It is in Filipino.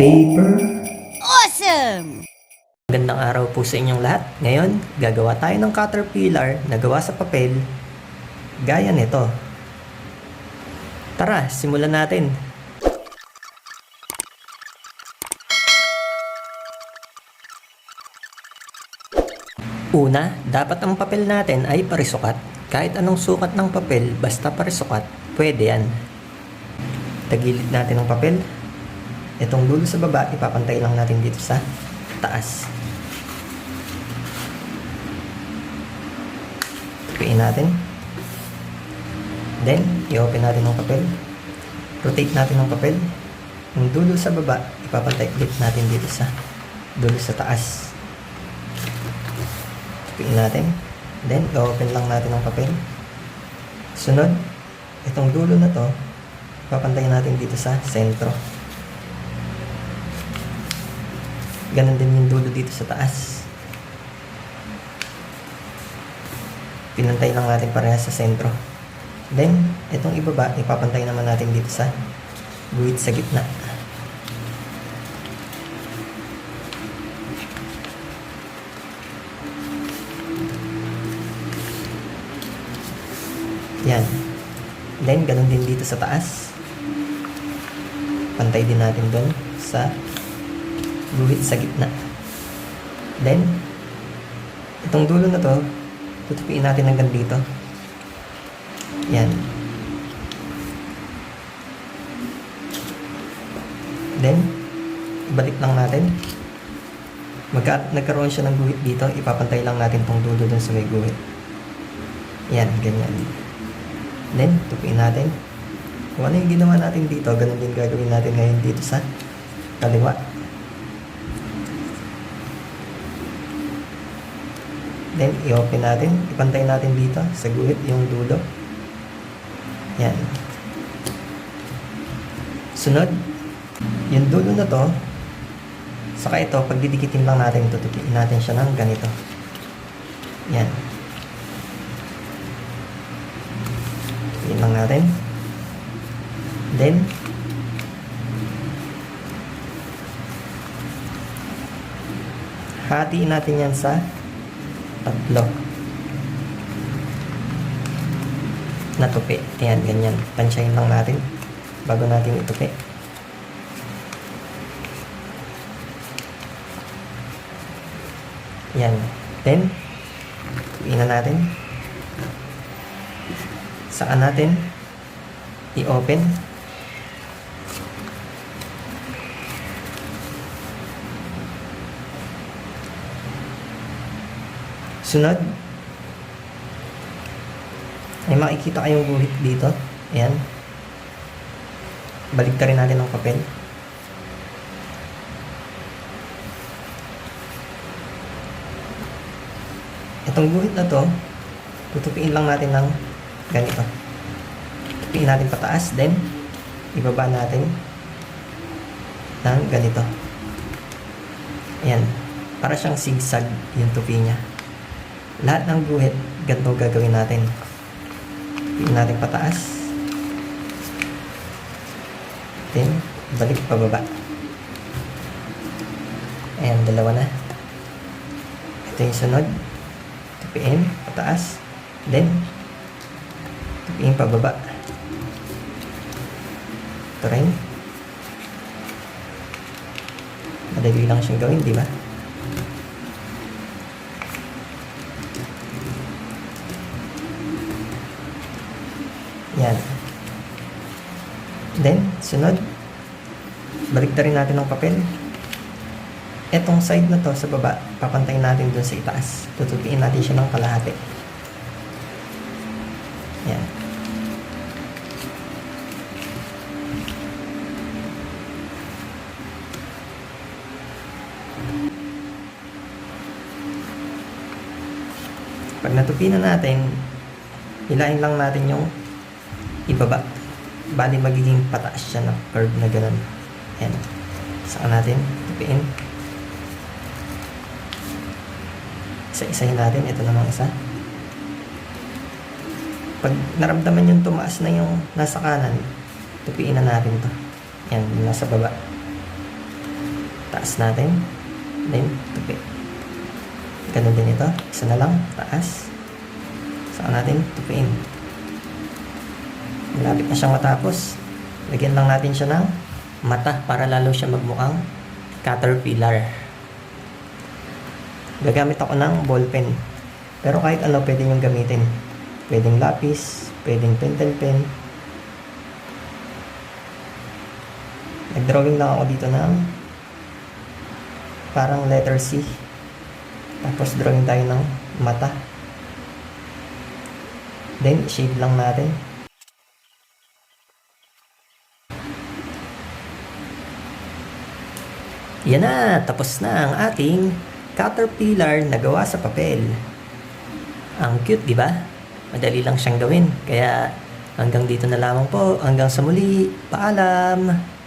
paper. Awesome! Magandang araw po sa inyong lahat. Ngayon, gagawa tayo ng caterpillar na gawa sa papel gaya nito. Tara, simulan natin. Una, dapat ang papel natin ay parisukat. Kahit anong sukat ng papel, basta parisukat, pwede yan. Tagilid natin ang papel. Itong dulo sa baba, ipapantay lang natin dito sa taas. Tupiin natin. Then, i-open natin ang papel. Rotate natin ang papel. Yung dulo sa baba, ipapantay ulit natin dito sa dulo sa taas. Tupiin natin. Then, i-open lang natin ang papel. Sunod, itong dulo na to, ipapantay natin dito sa sentro. Ganon din yung dulo dito sa taas. Pinantay lang natin parehas sa sentro. Then, itong ibaba, ipapantay naman natin dito sa guhit sa gitna. Yan. Then, ganun din dito sa taas. Pantay din natin doon sa guhit sa gitna. Then, itong dulo na to, tutupiin natin hanggang dito. Yan. Then, ibalik lang natin. Magka, nagkaroon siya ng guhit dito, ipapantay lang natin tong dulo dun sa may guhit. Yan, ganyan. Then, tupiin natin. Kung ano yung ginawa natin dito, ganun din gagawin natin ngayon dito sa kaliwa. Then, i-open natin. Ipantay natin dito sa guhit yung dulo. Yan. Sunod, yung dulo na to, saka ito, pag didikitin lang natin, tutupiin natin siya ng ganito. Yan. Tupiin lang natin. Then, hatiin natin yan sa tatlo. Natupi. Ayan, ganyan. Tansyahin lang natin bago natin itupi. Yan. Then, tupiin na natin. Saan natin i-open. Sunod, ay makikita kayong guhit dito. Ayan. Baligta rin natin ang papel. Itong guhit na to, tutupiin lang natin ng ganito. Tupiin natin pataas, then ibaba natin ng ganito. Ayan. Para siyang zigzag yung tupi niya. Lahat ng guhit, ganito gagawin natin. Tupiin natin pataas. Then, balik pababa. Ayan, dalawa na. Ito yung sunod. Tupiin, pataas. Then, tupiin pababa. Ito rin. Madali lang siyang gawin, di ba? Yan. Then, sunod, balik rin natin ng papel. Etong side na to sa baba, papantayin natin dun sa itaas. Tutupiin natin siya ng kalahati. Yan. Pag natupi na natin, hilain lang natin yung ibaba. Bali magiging pataas siya na curve na ganun. Ayan. Saka natin tupiin. Isa-isahin natin. Ito namang isa. Pag naramdaman yung tumaas na yung nasa kanan, tupiin na natin to. Yan, yung nasa baba. Taas natin. Then, tupi. Ganun din ito. Isa na lang. Taas. Saka natin tupiin. Malapit na siyang matapos. Lagyan lang natin siya ng mata para lalo siya magmukhang caterpillar. Gagamit ako ng ballpen. Pero kahit ano pwede nyo gamitin. Pwedeng lapis, pwedeng pentel pen. Nag-drawing lang ako dito ng parang letter C. Tapos drawing tayo ng mata. Then, shade lang natin. Yan na, tapos na ang ating caterpillar na gawa sa papel. Ang cute, di ba? Madali lang siyang gawin. Kaya hanggang dito na lamang po. Hanggang sa muli. Paalam!